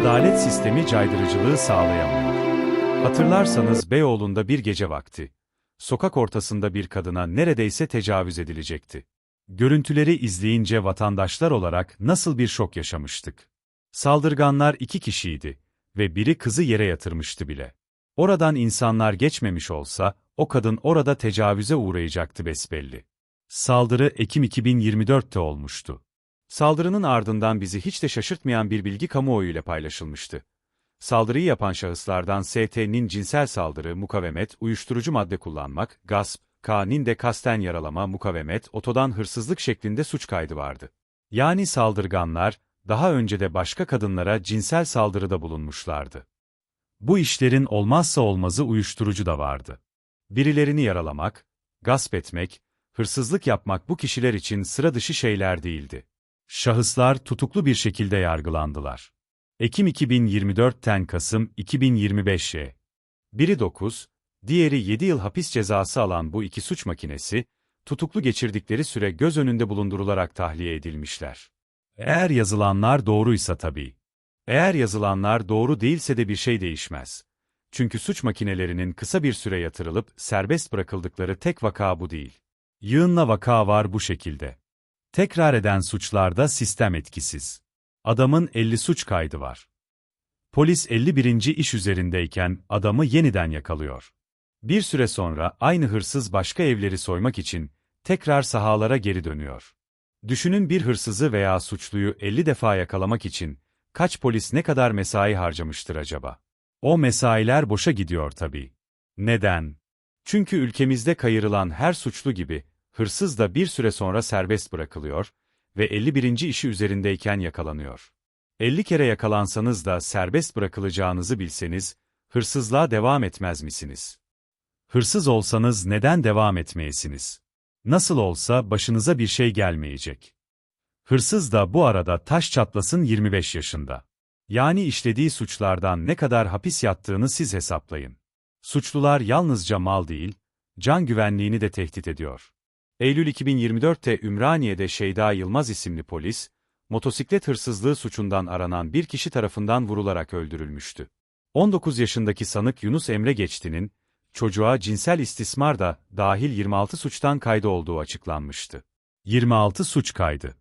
Adalet sistemi caydırıcılığı sağlayamıyor. Hatırlarsanız Beyoğlu'nda bir gece vakti, sokak ortasında bir kadına neredeyse tecavüz edilecekti. Görüntüleri izleyince vatandaşlar olarak nasıl bir şok yaşamıştık. Saldırganlar iki kişiydi ve biri kızı yere yatırmıştı bile. Oradan insanlar geçmemiş olsa, o kadın orada tecavüze uğrayacaktı besbelli. Saldırı Ekim 2024'te olmuştu. Saldırının ardından bizi hiç de şaşırtmayan bir bilgi kamuoyuyla paylaşılmıştı. Saldırıyı yapan şahıslardan ST'nin cinsel saldırı, mukavemet, uyuşturucu madde kullanmak, gasp, K'nin de kasten yaralama, mukavemet, otodan hırsızlık şeklinde suç kaydı vardı. Yani saldırganlar, daha önce de başka kadınlara cinsel saldırıda bulunmuşlardı. Bu işlerin olmazsa olmazı uyuşturucu da vardı. Birilerini yaralamak, gasp etmek, hırsızlık yapmak bu kişiler için sıra dışı şeyler değildi. Şahıslar tutuklu bir şekilde yargılandılar. Ekim 2024'ten Kasım 2025'e. Biri 9, diğeri 7 yıl hapis cezası alan bu iki suç makinesi, tutuklu geçirdikleri süre göz önünde bulundurularak tahliye edilmişler. Eğer yazılanlar doğruysa tabii. Eğer yazılanlar doğru değilse de bir şey değişmez. Çünkü suç makinelerinin kısa bir süre yatırılıp serbest bırakıldıkları tek vaka bu değil. Yığınla vaka var bu şekilde. Tekrar eden suçlarda sistem etkisiz. Adamın 50 suç kaydı var. Polis 51. iş üzerindeyken adamı yeniden yakalıyor. Bir süre sonra aynı hırsız başka evleri soymak için tekrar sahalara geri dönüyor. Düşünün bir hırsızı veya suçluyu 50 defa yakalamak için kaç polis ne kadar mesai harcamıştır acaba? O mesailer boşa gidiyor tabii. Neden? Çünkü ülkemizde kayırılan her suçlu gibi hırsız da bir süre sonra serbest bırakılıyor ve 51. işi üzerindeyken yakalanıyor. 50 kere yakalansanız da serbest bırakılacağınızı bilseniz, hırsızlığa devam etmez misiniz? Hırsız olsanız neden devam etmeyesiniz? Nasıl olsa başınıza bir şey gelmeyecek. Hırsız da bu arada taş çatlasın 25 yaşında. Yani işlediği suçlardan ne kadar hapis yattığını siz hesaplayın. Suçlular yalnızca mal değil, can güvenliğini de tehdit ediyor. Eylül 2024'te Ümraniye'de Şeyda Yılmaz isimli polis, motosiklet hırsızlığı suçundan aranan bir kişi tarafından vurularak öldürülmüştü. 19 yaşındaki sanık Yunus Emre Geçti'nin, çocuğa cinsel istismar da dahil 26 suçtan kaydı olduğu açıklanmıştı. 26 suç kaydı.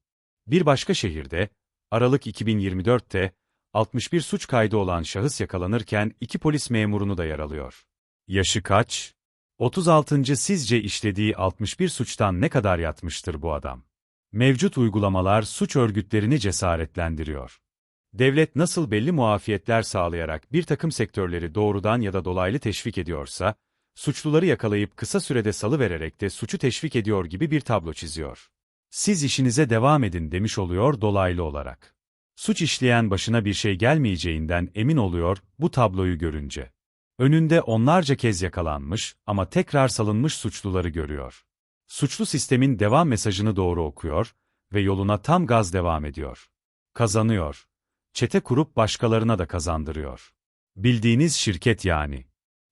Bir başka şehirde, Aralık 2024'te, 61 suç kaydı olan şahıs yakalanırken iki polis memurunu da yaralıyor. Yaşı kaç? 36. Sizce işlediği 61 suçtan ne kadar yatmıştır bu adam? Mevcut uygulamalar suç örgütlerini cesaretlendiriyor. Devlet nasıl belli muafiyetler sağlayarak bir takım sektörleri doğrudan ya da dolaylı teşvik ediyorsa, suçluları yakalayıp kısa sürede salıvererek de suçu teşvik ediyor gibi bir tablo çiziyor. Siz işinize devam edin demiş oluyor dolaylı olarak. Suç işleyen başına bir şey gelmeyeceğinden emin oluyor bu tabloyu görünce. Önünde onlarca kez yakalanmış ama tekrar salınmış suçluları görüyor. Suçlu sistemin devam mesajını doğru okuyor ve yoluna tam gaz devam ediyor. Kazanıyor. Çete kurup başkalarına da kazandırıyor. Bildiğiniz şirket yani.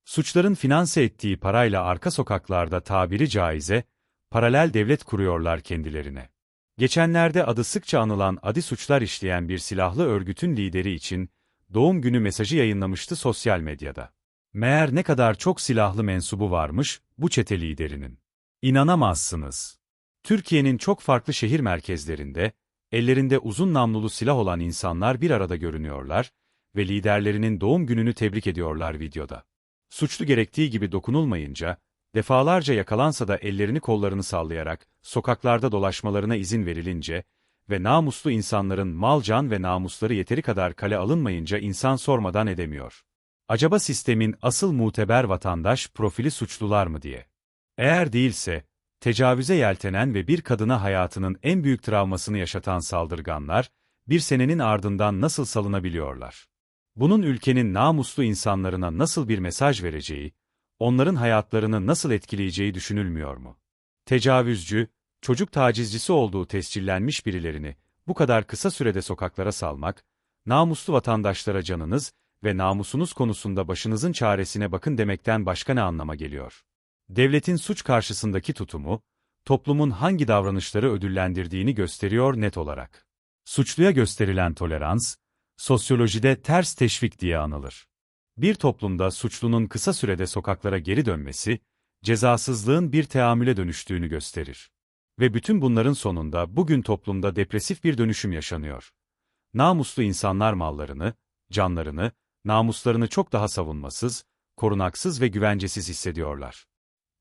Suçların finanse ettiği parayla arka sokaklarda tabiri caize, paralel devlet kuruyorlar kendilerine. Geçenlerde adı sıkça anılan adi suçlar işleyen bir silahlı örgütün lideri için doğum günü mesajı yayınlamıştı sosyal medyada. Meğer ne kadar çok silahlı mensubu varmış bu çete liderinin. İnanamazsınız. Türkiye'nin çok farklı şehir merkezlerinde, ellerinde uzun namlulu silah olan insanlar bir arada görünüyorlar ve liderlerinin doğum gününü tebrik ediyorlar videoda. Suçlu gerektiği gibi dokunulmayınca, defalarca yakalansa da ellerini kollarını sallayarak, sokaklarda dolaşmalarına izin verilince ve namuslu insanların mal can ve namusları yeteri kadar kale alınmayınca insan sormadan edemiyor. Acaba sistemin asıl muteber vatandaş profili suçlular mı diye. Eğer değilse, tecavüze yeltenen ve bir kadına hayatının en büyük travmasını yaşatan saldırganlar, bir senenin ardından nasıl salınabiliyorlar? Bunun ülkenin namuslu insanlarına nasıl bir mesaj vereceği, onların hayatlarını nasıl etkileyeceği düşünülmüyor mu? Tecavüzcü, çocuk tacizcisi olduğu tescillenmiş birilerini bu kadar kısa sürede sokaklara salmak, namuslu vatandaşlara canınız ve namusunuz konusunda başınızın çaresine bakın demekten başka ne anlama geliyor? Devletin suç karşısındaki tutumu, toplumun hangi davranışları ödüllendirdiğini gösteriyor net olarak. Suçluya gösterilen tolerans, sosyolojide ters teşvik diye anılır. Bir toplumda suçlunun kısa sürede sokaklara geri dönmesi, cezasızlığın bir teamüle dönüştüğünü gösterir. Ve bütün bunların sonunda bugün toplumda depresif bir dönüşüm yaşanıyor. Namuslu insanlar mallarını, canlarını, namuslarını çok daha savunmasız, korunaksız ve güvencesiz hissediyorlar.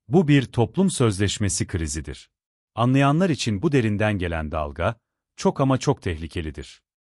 Bu bir toplum sözleşmesi krizidir. Anlayanlar için bu derinden gelen dalga, çok ama çok tehlikelidir.